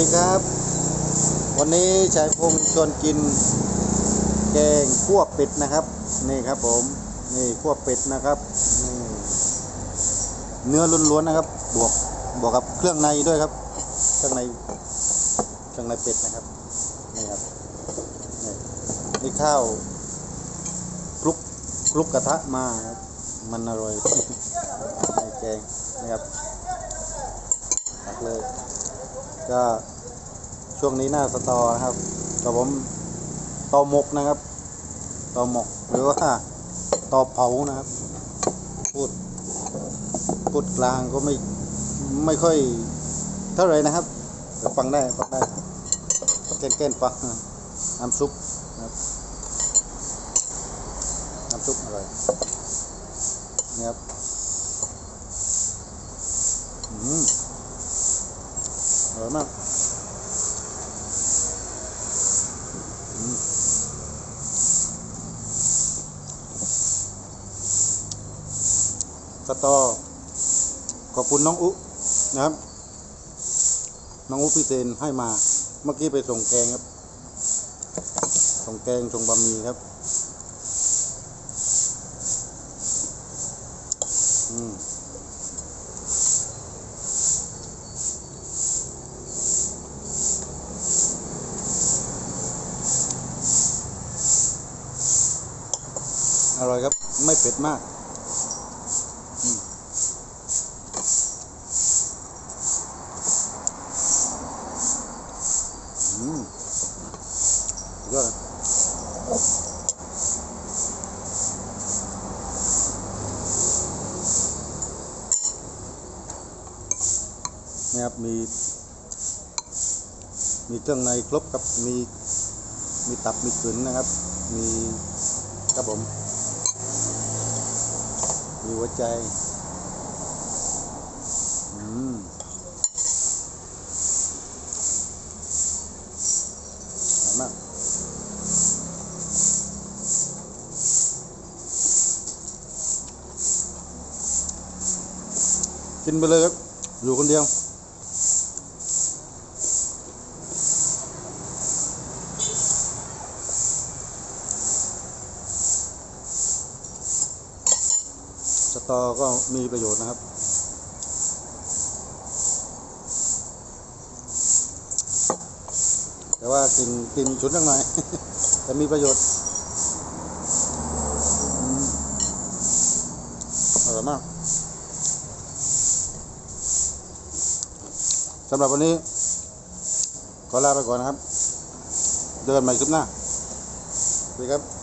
ดีครับ วันนี้ชายพงษ์ชวนกิน แกงคั่วเป็ดนะครับ นี่ครับผม นี่คั่วเป็ดนะครับเนื้อล้วนๆนะครับ บวกบวกกับเครื่องในด้วยครับ เครื่องในเครื่องในเป็ดนะครับ นี่ครับนี่นี่ข้าวคลุกคลุกกระทะมาครับมันอร่อยนี่แกงนี่ครับตักเลย ก็ช่วงนี้หน้าสตอนะครับกับผมตอหมกนะครับตอหมกหรือว่าตอเผานะครับพูดพูดกลางก็ไม่ไม่ค่อยเท่าไหรนะครับแต่ฟังได้ฟังได้เก้นเก้นฟังน้ำซุปนะครับน้ำซุปอร่อยนี่ครับอืม อร่อยมากสตอ ขอบคุณน้องอุนะครับ น้องอุพี่เซนให้มา เมื่อกี้ไปส่งแกงครับ ส่งแกง ส่งบะหมี่ครับ อืม อร่อยครับ ไม่เผ็ดมากอืมยอดนี่ครับมี มีเครื่องในครบครับ มี มีตับมีกลืนนะครับ มีครับผม มีหัวใจ อืมอร่อยมากกินไปเลยครับ อยู่คนเดียว สตอก็มีประโยชน์นะครับ แต่ว่ากินกินชุดนักหน่อยแต่มีประโยชน์อร่อยมากสำหรับวันนี้ ขอลาไปก่อนนะครับเจอกันใหม่คลิปหน้าสวัสดีครับ